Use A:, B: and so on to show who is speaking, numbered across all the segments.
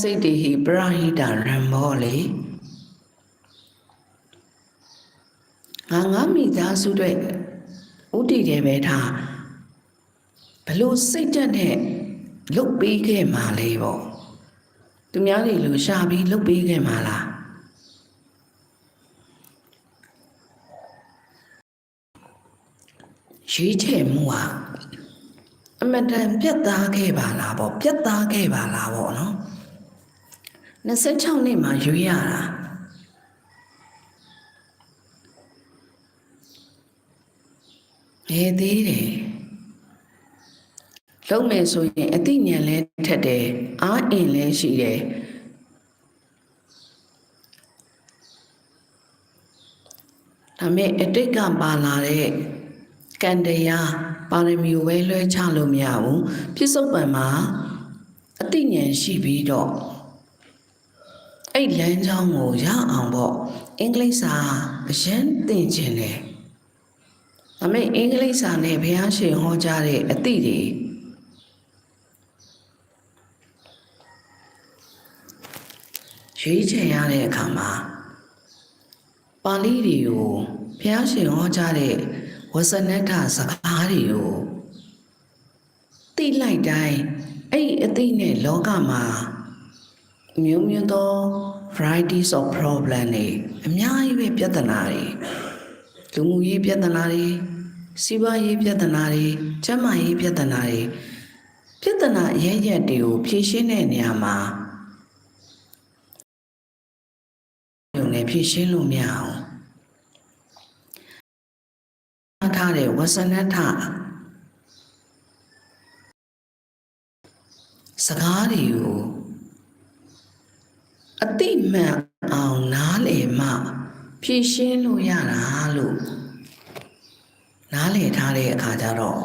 A: စိတ်တဟိပရဟိတရံမောလေငါငါမိသားစုတွေဥတည်တယ်ပဲထားဘလို့စိတ်တက်နဲ့လုတ်ပေးခဲ့မှာလေပေါ့သူများတွေလို့ရှာပြီးလုတ်ပေးခဲ့မှာလားရွေးချယ်မှုဟာအမတန်ပြတ်သားခဲ့ပါလားပေါ့ပြတ်သားခဲ့ပါလားပေါ့နော် 26နှစ်မှရွေးရတာနေသေးတယ်လုံးမယ်ဆိုရင်အသိဉာဏ်လဲထက်တယ်အားအင်လဲရှိတယ်ဒါမဲ့အတိတ်ကပါလာတဲ့ကံတရားပါရမီဝဲလွှဲချလို့မရဘူးပြစ္ဆုတ်ပံမှာအသိဉာဏ်ရှိပြီးတော့ အဲ့လမ်းကြောင်းကိုရအောင်ပေါ့အင်္ဂလိပ်စာအရင်သင်ခြင်းတယ်ဒါမဲ့အင်္ဂလိပ်စာနဲ့ဘုရားရှင်ဟောကြားတဲ့အသည့်တွေရွေးချယ်ရတဲ့အခါမှာပါဠိတွေကိုဘုရားရှင်ဟောကြားတဲ့ဝဇနတ္ထစကားတွေကိုသိလိုက်တိုင်းအဲ့ဒီအသိနဲ့လောကမှာ မျိုးမျိုးသော varieties of problem တွေအများကြီးပဲပြဿနာတွေလူမှုရေးပြဿနာတွေစီးပွားရေးပြဿနာတွေကျန်းမာရေးပြဿနာတွေပြဿနာအရဲ့ရက်တွေကိုဖြေရှင်းတဲ့နေရာမှာုံနဲ့ဖြေရှင်းလို့မရအောင်ထားတဲ့ဝဆနထစကားတွေကို အတိမှန်အောင်နားလည်မှဖြည့်ရှင်းလို့ရတာလို့နားလည်ထားတဲ့အခါကျတော့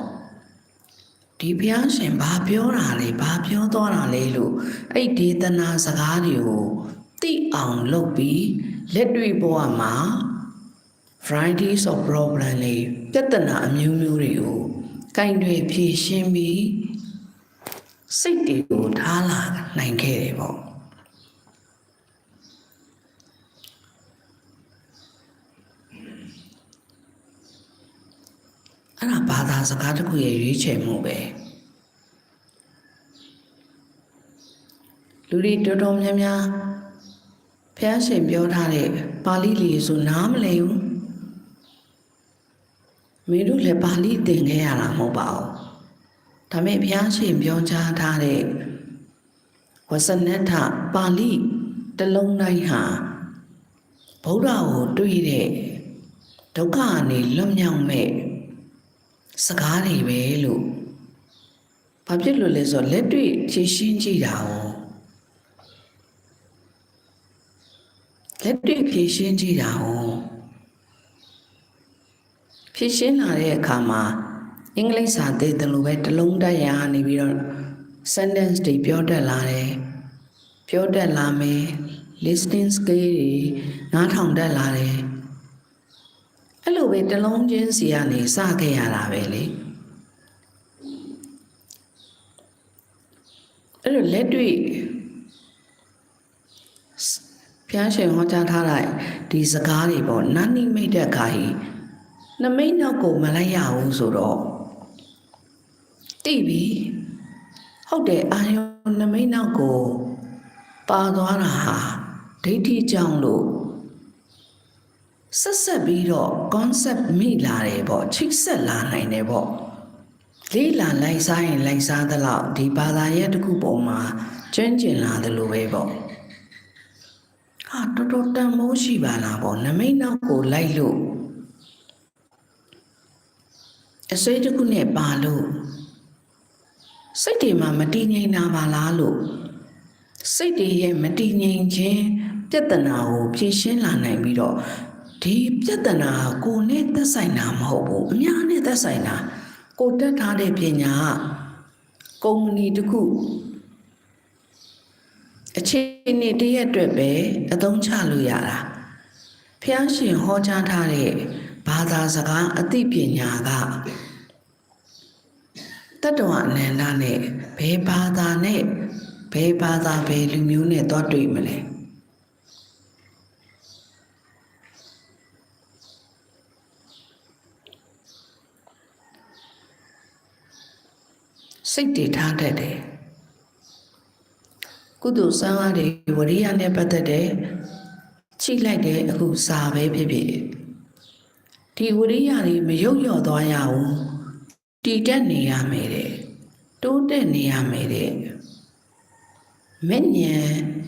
A: ဒီဘုရားရှင်ဘာပြောတာလဲဘာပြောသွားတာလဲလို့အဲ့ဒေသနာစကားတွေကိုသိအောင်လုပ်ပြီးလက်တွေ့ဘဝမှာ varieties of problem တွေပြဿနာအမျိုးမျိုးတွေကိုကင်တွေဖြေရှင်းပြီးစိတ်တွေကိုထားလာနိုင်ခဲ့တယ်ပေါ့ အဲ့ဒါဘာသာစကားတစ်ခုရဲ့ရွေးချယ်မှုပဲလူတွေတော်တော်များများဖះရှင်ပြောထားတဲ့ပါဠိလေးဆိုနားမလည်ဘူးမင်းတို့လည်းပါဠိသင်ခဲ့ရတာမဟုတ်ပါဘူးဒါပေမဲ့ဘုရားရှင်ပြောကြားထားတဲ့ဝဆနထပါဠိတလုံးတိုင်းဟာဗုဒ္ဓကိုတွေ့တဲ့ဒုက္ခကနေလွတ်မြောက်မဲ့ စကားတွေပဲလို့ဘာဖြစ်လို့လဲဆိုတော့လက်တွေ့ဖြည့်ရှင်းကြည့်တာ哦လက်တွေ့ဖြည့်ရှင်းကြည့်တာ哦ဖြည့်ရှင်းလာတဲ့အခါမှာအင်္ဂလိပ်စာသိတယ်လို့ပဲတလုံးတက်ရနေပြီးတော့ sentence တွေပြောတတ်လာတယ်ပြောတတ်လာမယ် listening skill တွေနားထောင်တတ်လာတယ် အဲ့လိုပဲတလုံးချင်းစီကနေစခဲ့ရတာပဲလေအဲ့တော့လက်တွေ့ဖျားရှင်ဟောကြားထားတဲ့ဒီစကားတွေပေါ့နာနိမိတ်တဲ့ခါကြီးနမိတ်နောက်ကိုမလိုက်ရဘူးဆိုတော့တိပြီဟုတ်တယ်အာယုံနမိတ်နောက်ကိုပါသွားတာဟာဒိဋ္ဌိကြောင့်လို့ ဆက်ဆက်ပြီးတော့ concept မိလာတယ်ပေါ့ချိတ်ဆက်လာနိုင်တယ်ပေါ့လေးလာလိုက်စားရင်လိုက်စားသလောက်ဒီဘာသာရဲ့တစ်ခုပုံမှာကျွမ်းကျင်လာတယ်လို့ပဲပေါ့ဟာတော်တော်တန်မိုးရှိပါလားပေါ့နမိတ်နောက်ကိုလိုက်လို့အစွဲတစ်ခုနဲ့ပါလို့စိတ်တွေမှာမတည်ငြိမ်တာပါလားလို့စိတ်တွေရဲ့မတည်ငြိမ်ခြင်းပြဿနာကိုဖြေရှင်းလာနိုင်ပြီးတော့ ဒီပြဿနာကိုနဲ့သက်ဆိုင်တာမဟုတ်ဘူးအများနဲ့သက်ဆိုင်တာကိုတက်ထားတဲ့ပညာကကုမ္ပဏီတစ်ခုအခြေအနေတရက်အတွက်ပဲအသုံးချလို့ရတာဖျားရှင်ဟောကြားထားတဲ့ဘာသာစကားအသိပညာကတတ္တဝအနန္တနဲ့ဘယ်ဘာသာနဲ့ဘယ်ဘာသာဘယ်လူမျိုးနဲ့သွားတွေ့မလဲ စိတ်တည်ထားတတ်တယ်ကုသိုလ်စံအားတွေဝရိယနဲ့ပတ်သက်တဲ့ချိလိုက်တဲ့အခုစာပဲဖြစ်ဖြစ်ဒီဝရိယတွေမရုပ်လျော့သွားရဘူးတည်တက်နေရမယ်တဲ့တိုးတက်နေရမယ်တဲ့မဲ့ညံ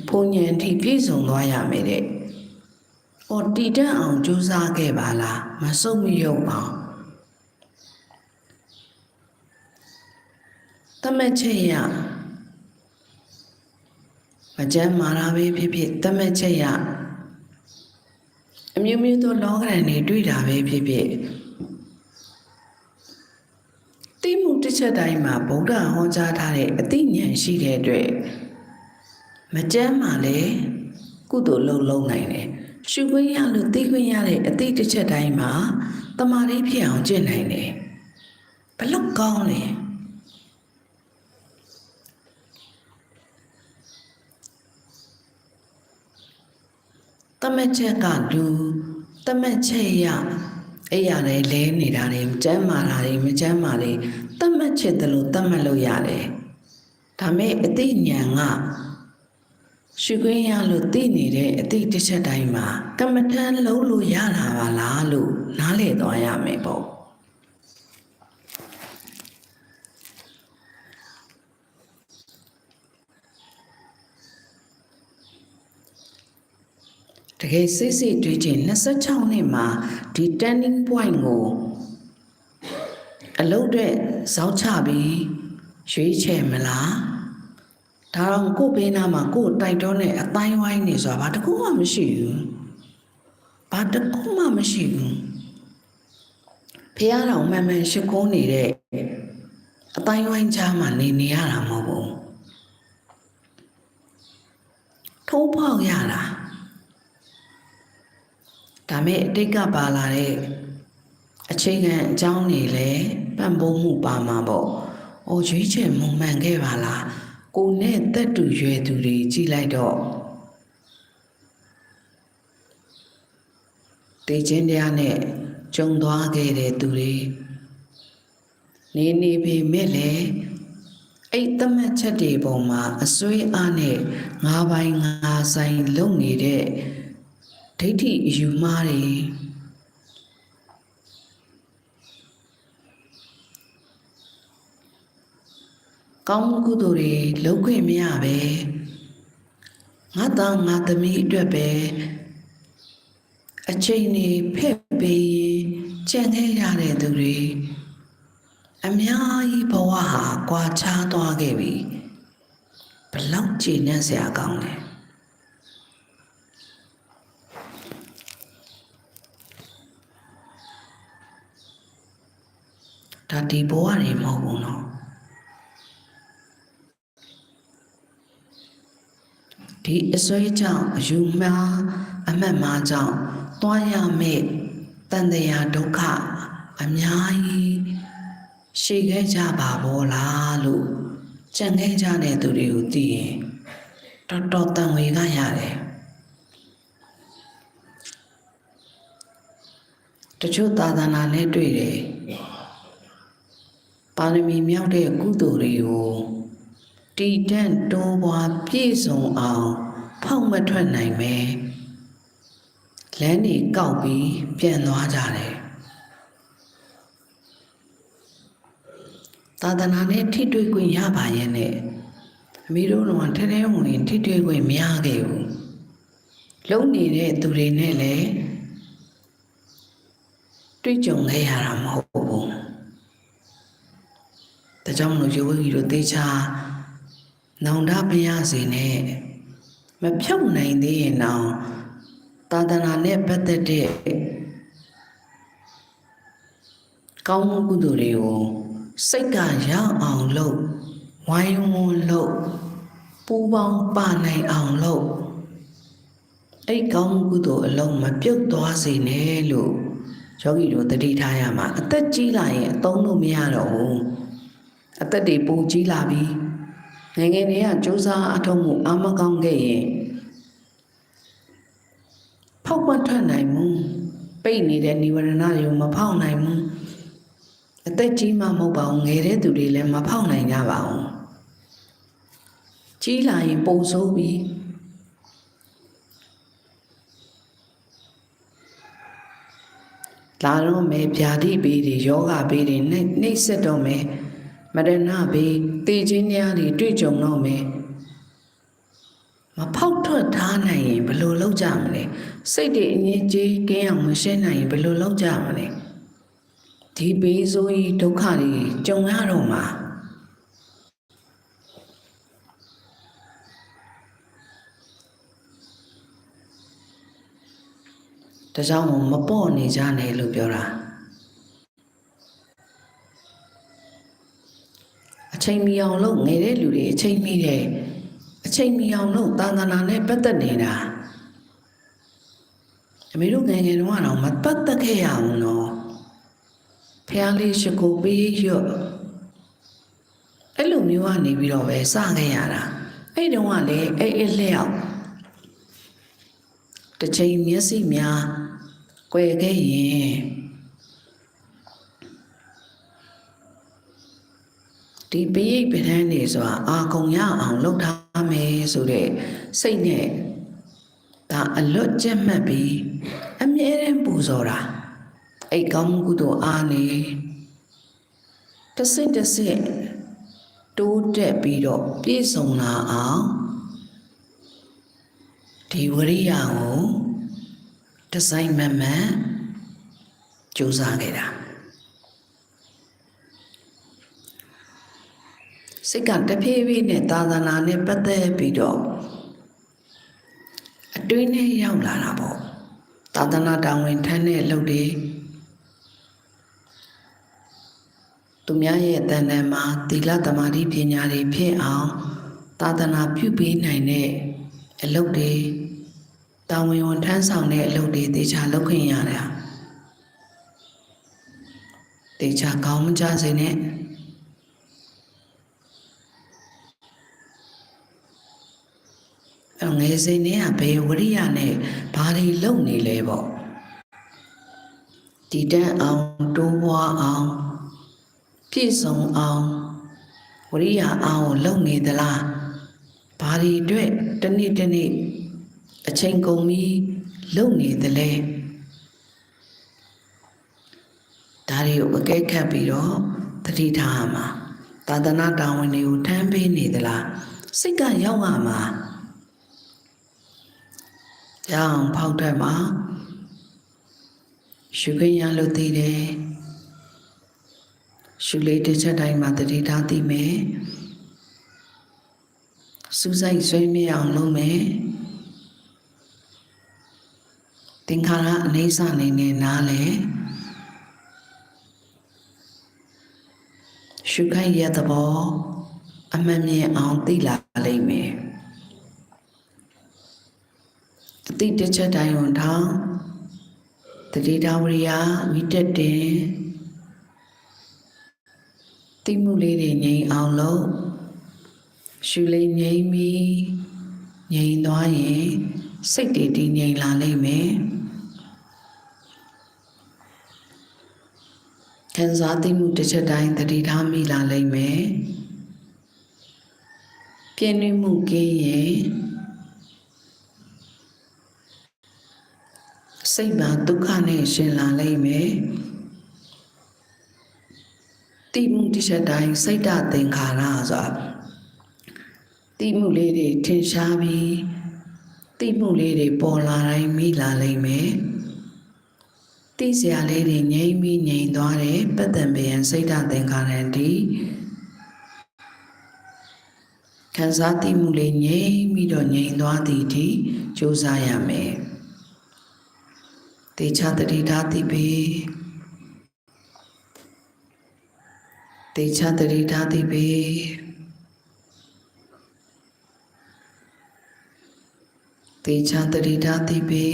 A: ဖုန်ညံထိပြည့်စုံသွားရမယ်တဲ့။အော်တည်တက်အောင်ကြိုးစားခဲ့ပါလားမစုံမယုံအောင် တမက်ချက်ရမကြမ်းမာတာပဲဖြစ်ဖြစ်တမက်ချက်ရအမျိုးမျိုးသောလောကရန်တွေတွေ့တာပဲဖြစ်ဖြစ်တိမှုတစ်ချက်တိုင်းမှာဗုဒ္ဓဟောကြားထားတဲ့အသိဉာဏ်ရှိတဲ့အတွက်မကြမ်းမာလဲကုသိုလ်လုံးလုံးနိုင်တယ်ရှုခွင့်ရလို့သိခွင့်ရတဲ့အသိတစ်ချက်တိုင်းမှာတမာတိဖြစ်အောင်ကျင့်နိုင်တယ်ဘလောက်ကောင်းလဲ တမက်ချက်ကလူတမက်ချက်ရအဲ့ရတယ်လဲနေတာတွေကြမ်းမာတာတွေမကြမ်းမာတွေတတ်မှတ်ချက်တလို့တတ်မှတ်လို့ရတယ်ဒါမဲ့အသိဉာဏ်ကရှုခွင့်ရလို့သိနေတဲ့အသိတစ်ချက်တိုင်းမှာကမ္မထမ်းလုံးလို့ရတာပါလားလို့နားလည်သွားရမယ်ပေါ့ တကယ်စိတ်စိတ်တွေးချင်း26နှစ်မှာဒီ turning point ကိုအလုပ်အတွက်ဇောက်ချပြီးရွေးချယ်မလားဒါတော့ကို့ဘေးနားမှာကို့တိုက်တွန်းတဲ့အတိုင်းဝိုင်းနေဆိုတာဘာတကူမှမရှိဘူးဘာတကူမှမရှိဘူးဖះတော်မှန်မှန်ရှိခိုးနေတဲ့အတိုင်းဝိုင်းကြားမှာနေနေရတာမဟုတ်ဘူးထိုးပေါက်ရတာ ဒါမဲ့အတိတ်ကပါလာတဲ့အချိန်ကအကြောင်းတွေလည်းပံ့ပိုးမှုပါမှာပေါ့။အိုရွေးချယ်မှုမှန်ခဲ့ပါလား။ကိုနဲ့တက်တူရွယ်သူတွေကြည်လိုက်တော့တေခြင်းတရားနဲ့ကြုံသွားခဲ့တဲ့သူတွေနေနေပေမဲ့လည်းအဲ့တမတ်ချက်တွေပုံမှာအစွေးအားနဲ့ငါးပိုင်းငါးဆိုင်လုံနေတဲ့ ဒိဋ္ဌိအယူမှားတွေကောင်းမှုကုသိုလ်တွေလုပ်ခွင့်မရပဲငါသားငါသမီးအတွက်ပဲအချိန်နေဖက်ပေးရင်ကြံခဲ့ရတဲ့သူတွေအများကြီးဘဝဟာကွာခြားသွားခဲ့ပြီဘလောက်ကြည်နက်စရာကောင်းလဲ ဒါဒီဘဝတွေမဟုတ်ဘူးနော်ဒီအစွဲကြောင့်အယူမှားအမှတ်မှားကြောင့်တွားရမယ့်တန်တရားဒုက္ခအများကြီးရှိခဲ့ကြပါဘောလားလို့ကြံခဲ့ကြတဲ့သူတွေကိုသိရင်တော်တော်တန်ဝေကရတယ်တချို့သာသနာနဲ့တွေ့တယ် ပါရမီမြောက်တဲ့ကုသိုလ်တွေကိုတည်တံ့တိုးပွားပြည့်စုံအောင် ဖောက်မထွက်နိုင်ပဲလမ်းတွေကောက်ပြီးပြန်သွားကြတယ်သာသနာနဲ့ထိတွေ့ခွင့်ရပါရဲ့နဲ့အမေတို့တော့ထဲထဲဝင်ဝင်ထိတွေ့ခွင့်မရခဲ့ဘူးလုံနေတဲ့သူတွေနဲ့လည်းတွေ့ကြုံခဲ့ရတာမဟုတ်ဘူး ဒါကြောင့်မလို့ယောဂီတို့တေချာနောင်တမရစေနဲ့မဖြုတ်နိုင်သေးရင်တော့သာသနာနဲ့ပတ်သက်တဲ့ကောင်းမှုကုသိုလ်တွေကိုစိတ်ကရအောင်လုပ်ဝိုင်းဝန်းလုပ်ပူပေါင်းပါနိုင်အောင်လုပ်အဲ့ကောင်းမှုကုသိုလ်အလုံးမပြုတ်သွားစေနဲ့လို့ယောဂီတို့တတိထားရမှာအသက်ကြီးလာရင်အသုံးလို့မရတော့ဘူး အသက်တွေပူကြီးလာပြီငယ်ငယ်တွေကစူးစမ်းအထောက်မှုအာမကောင်းခဲ့ရင်ဖောက်ပွက်ထွက်နိုင်မှုပိတ်နေတဲ့និဝရဏတွေကိုမဖောက်နိုင်ဘူးအသက်ကြီးမှမဟုတ်ပါဘူးငယ်တဲ့သူတွေလည်းမဖောက်နိုင်ကြပါဘူးကြီးလာရင်ပုံဆိုးပြီးလာတော့မယ်ဗျာတိပေးတွေယောဂပေးတွေနှိမ့်နှိမ့်ဆက်တော့မယ် မရဏပေးတေခြင်းများတွေတွေ့ကြုံတော့မယ်မဖောက်ထွက်ထားနိုင်ရင်ဘယ်လိုလုပ်ကြမလဲစိတ်တွေအငြင်းကြီးကင်းအောင်မရှင်းနိုင်ရင်ဘယ်လိုလုပ်ကြမလဲဒီဘေးဆိုးကြီးဒုက္ခတွေကြုံရတော့မှာဒါကြောင့်မပေါ့နေကြနဲ့လို့ပြောတာ အချိန်မီအောင်လို့ငယ်တဲ့လူတွေအချိန်မီတယ်အချိန်မီအောင်လို့သာသနာနဲ့ပတ်သက်နေတာအမေတို့ငယ်ငယ်တုန်းကတော့မပတ်သက်ခဲ့ရဘူးနော်ဖះလေးရှိကိုပေးရွတ်အဲ့လိုမျိုးကနေပြီးတော့ပဲစခဲ့ရတာအဲ့တုန်းကလည်းအဲ့အဲ့လျောက်တစ်ချိန်မျက်စိများကွယ်ခဲ့ရင် ဒီပိဋိပဒန်းနေဆိုတာအာကုံရအောင်လုပ်ထားမယ်ဆိုတဲ့စိတ်နဲ့ဒါအလွတ်ကျက်မှတ်ပြီးအမြဲတမ်းပူဇော်တာအဲ့ကောင်းမှုကုသိုလ်အားနေတစ်စိတ်တစ်စိတ်တိုးတက်ပြီးတော့ပြည့်စုံလာအောင်ဒီဝရိယကိုဒီဇိုင်းမှန်မှန်ကြိုးစားခဲ့တာ စိတ်ကတဖြည်းဖြည်းနဲ့သာသနာနဲ့ပတ်သက်ပြီးတော့အတွင်းနဲ့ရောက်လာတာပေါ့သာသနာတောင်ဝင်ထမ်းတဲ့အလုပ်တွေသူများရဲ့တန်တန်မှာသီလသမာဓိပညာတွေဖြစ်အောင်သာသနာပြုပေးနိုင်တဲ့အလုပ်တွေတာဝန်ဝန်ထမ်းဆောင်တဲ့အလုပ်တွေတေချာလုပ်ခွင့်ရတာတေချာကောင်းမကြစေနဲ့ အငယ်စဉ်နဲ့ကဘယ်ဝရိယနဲ့ဘာတွေလုပ်နေလဲပေါ့တည်တန်းအောင်တိုးပွားအောင်ပြည့်စုံအောင်ဝရိယအောင်လုပ်နေသလားဘာတွေအတွက်တစ်နေ့တစ်နေ့အချိန်ကုန်ပြီးလုပ်နေသလဲဒါတွေကိုအကဲခတ်ပြီးတော့တတိထားရမှာသာသနာတာဝန်တွေကိုထမ်းပေးနေသလားစိတ်ကရောက်ရမှာ ကြောင်ဖောက်ထွက်မှာရှုခွင့်ရလို့သိတယ်ရှုလေးတစ်ချက်တိုင်းမှာတတိထားသိမယ်စူးစိုက်ဆွေးမြေအောင်လုပ်မယ်သင်္ခါရအနေစနေနဲ့နားလဲရှုခိုက်ရသဘောအမှန်မြင်အောင်သိလာလိမ့်မယ် အတိတစ်ချက်တိုင်းဝန်ထောင်းတတိတဝရိယမိတက်တင်တိမှုလေးတွေငြိမ်အောင်လို့ရှုလေးငြိမ်ပြီးငြိမ်သွားရင်စိတ်တွေတည်ငြိမ်လာလိမ့်မယ်ခံစားသိမှုတစ်ချက်တိုင်းတတိထားမိလာလိမ့်မယ်ပြည့်နှွေးမှုကင်းရင် စိတ်မှာဒုက္ခနဲ့ရှင်လာလိမ့်မယ်တိမှုတစ်ချက်တိုင်းစိတ်တသင်္ခါရဆိုတာတိမှုလေးတွေထင်ရှားပြီးတိမှုလေးတွေပေါ်လာတိုင်းမိလာလိမ့်မယ်တိစရာလေးတွေငြိမ့်ပြီးငြိမ်သွားတယ်ပတ္တံပယံစိတ်တသင်္ခါရတိခံစားတိမှုလေးငြိမ့်ပြီးတော့ငြိမ်သွားသည်ဒီကြိုးစားရမယ် တေချာတတိထားတိပေတေချာတတိထားတိပေတေချာတတိထားတိပေ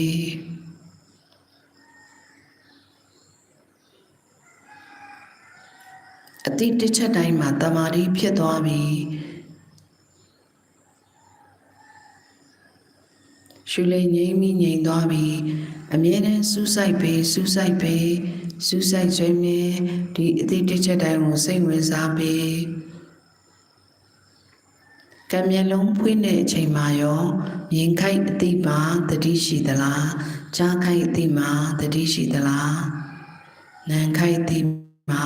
A: အတိတစ်ချက်တိုင်းမှာတမာတိဖြစ်သွားပြီ ရှုလေငြိမ်းမိငြိမ်သွားပြီးအမြဲတမ်းစူးစိုက်ပေးစူးစိုက်ပေးစူးစိုက်ခြင်းမြင်ဒီအသေးတစ်ချက်တိုင်းကိုစိတ်ဝင်စားပေးကံမျက်လုံးဖွင့်တဲ့အချိန်မှာရောမြင်ခိုက်အတိပါတတိရှိသလားကြားခိုက်အတိမှာတတိရှိသလားနံခိုက်အတိမှာ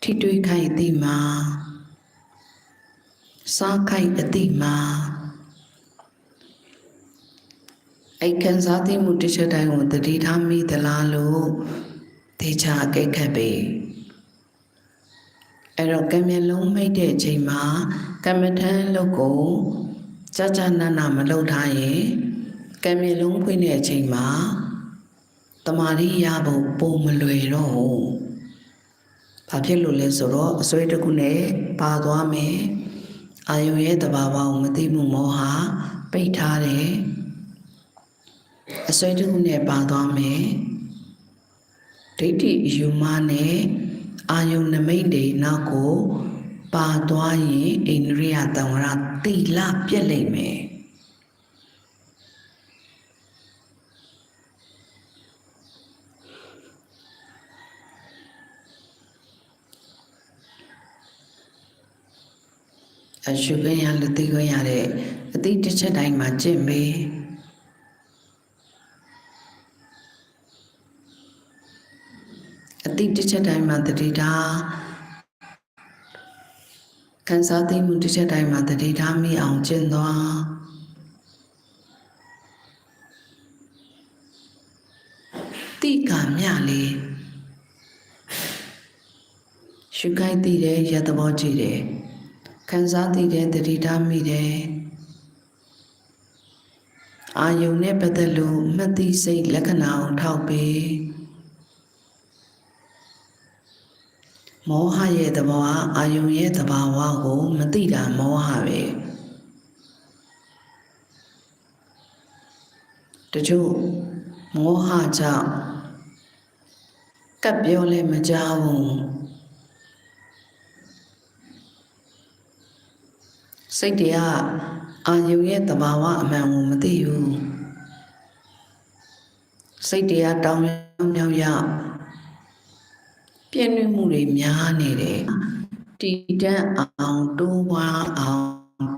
A: ထိတွေ့ခိုက်အတိမှာစားခိုက်အတိမှာ အဲ့ခံစားသိမှုတစ်ချက်တိုင်းကိုတတိထားမိသလားလို့သေချာအကဲခတ်ပေးအဲ့တော့ကံမျက်လုံးမိတ်တဲ့အချိန်မှာကမ္မထမ်းလုပ်ကိုကြာကြာနာနာမလုပ်ထားရင်ကံမျက်လုံးဖွင့်တဲ့အချိန်မှာတမာရီရဖို့ပုံမလွယ်တော့ဘူး။ဘာဖြစ်လို့လဲဆိုတော့အစွဲတစ်ခုနဲ့ပါသွားမယ်။အာယုံရဲ့တဘာဝကိုမသိမှုမောဟပိတ်ထားတယ်။ အစွဲတစ်ခုနဲ့ပါသွားမယ်။ဒိဋ္ဌိယူမနဲ့အာယုံနမိတ်တွေနောက်ကိုပါသွားရင်အိန္ဒြိယတံဝရတိလပြက်လိမ့်မယ်အရှုခွင့်ရလက်သိခွင့်ရတဲ့အတိတစ်ချက်တိုင်းမှာကျင့်မေး အတိတစ်ချက်တိုင်းမှာတတိထားခံစားသိမှုတစ်ချက်တိုင်းမှာတတိထားမိအောင်ကျင့်သွားတိကမြလေးရှုခိုက်သိတယ်ရသဘောကြည့်တယ်ခံစားသိတယ်တတိထားမိတယ်အာယုန်နဲ့ပတ်သက်လို့မှတ်သိစိတ်လက္ခဏာကိုထောက်ပေး မောဟရဲ့သဘောဟာအာယုံရဲ့သဘာဝကိုမသိတာမောဟပဲတချို့မောဟကြောင့်ကပ်ပြောလဲမကြောက်ဘူးစိတ်တွေကအာယုံရဲ့သဘာဝအမှန်ကိုမသိဘူးစိတ်တွေကတောင်းမြောက်ရောက် ပြည့်နှွေးမှုတွေများနေတယ်တည်တံ့အောင်တိုးပွားအောင်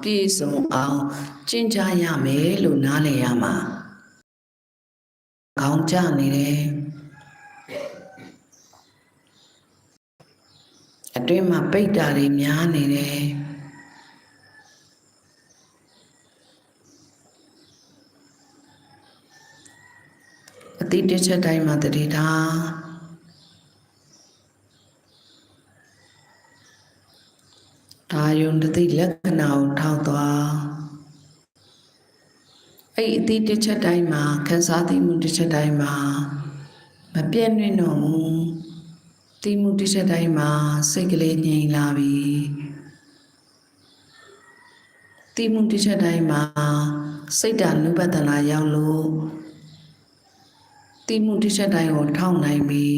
A: ပြည့်စုံအောင်ကျင့်ကြရမယ်လို့နားလည်ရမှာခေါင်းကျနေတယ်အတွင်းမှာပိတ်တာတွေများနေတယ်အတိတ်တစ်ချက်တိုင်းမှာတတိထား ဒါယုံတသိလက္ခဏာကိုထောက်သွားအဲ့အတိတစ်ချက်တိုင်းမှာခံစားသိမှုတစ်ချက်တိုင်းမှာမပြည့်နှွင့်တော့ဘူးသိမှုတစ်ချက်တိုင်းမှာစိတ်ကလေးငြိမ်လာပြီသိမှုတစ်ချက်တိုင်းမှာစိတ်ဓာနုပဒနာရောက်လို့သိမှုတစ်ချက်တိုင်းကိုထောက်နိုင်ပြီ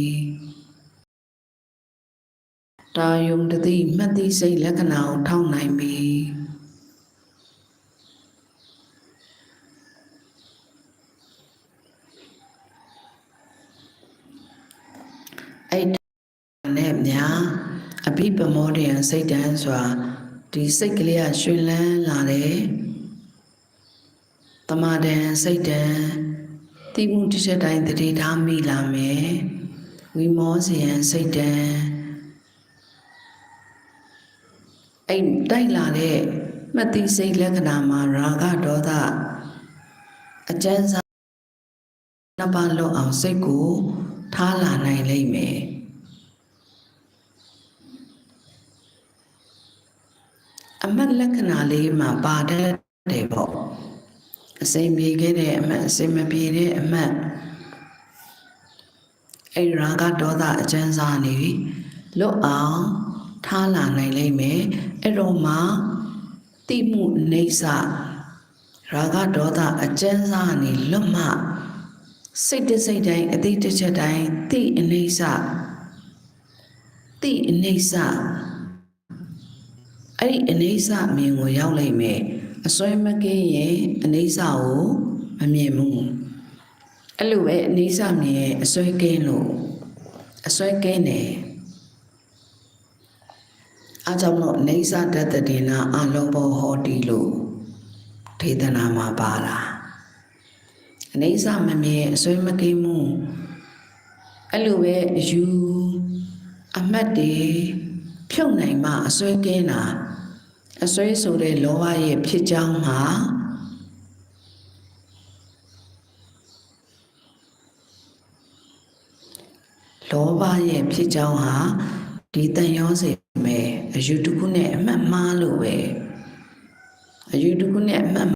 A: တာယုံတသိမှတ်သိစိတ်လက္ခဏာကိုထောက်နိုင်ပြီအဲ့နဲ့များအဘိပမောတယစိတ်တန်းစွာဒီစိတ်ကလေးကရွှင်လန်းလာတယ်တမာတန်စိတ်တန်တိမှုတစ်ချက်တိုင်းတတိထားမိလာမယ်ဝိမောဇယံစိတ်တန် အဲ့တိုက်လာတဲ့မှတ်သိစိတ်လက္ခဏာမှာရာဂဒေါသအကျဉ်းစားနှစ်ပါးလွတ်အောင်စိတ်ကိုထားလာနိုင်လိမ့်မယ်အမှတ်လက္ခဏာလေးမှာပါတတ်တယ်ပေါ့အစိမ်ပြေခဲ့တဲ့အမှတ်အစိမ်မပြေတဲ့အမှတ်အဲ့ရာဂဒေါသအကျဉ်းစားနေပြီလွတ်အောင် ထားလာနိုင်လိမ့်မယ်အဲ့တော့မှတိမှုနေစာရာဂဒေါသအကျဉ်းစားနေလွတ်မှစိတ်တစိတ်တိုင်းအတိတ်တစ်ချက်တိုင်းတိအနေစာတိအနေစာအဲ့ဒီအနေစာအမြင်ကိုရောက်လိမ့်မယ်အစွဲမကင်းရင်အနေစာကိုမမြင်ဘူးအဲ့လိုပဲအနေစာမြင်ရင်အစွဲကင်းလို့အစွဲကင်းတယ် အားကြောင့်တော့အနေစာတတ္တတိနာအလောဘောဟောတိလို့ဒေသနာမှာပါလာအနေစာမမြင်အစွဲမကင်းမှုအဲ့လိုပဲယူအမှတ်တွေဖြုတ်နိုင်မှအစွဲကင်းတာအစွဲဆိုတဲ့လောဘရဲ့ဖြစ်ကြောင်းမှာလောဘရဲ့ဖြစ်ကြောင်းဟာဒီတန်ရောစေမဲ့ အယူတစ်ခုနဲ့အမှတ်မှားလို့ပဲအယူတစ်ခုနဲ့အမှတ်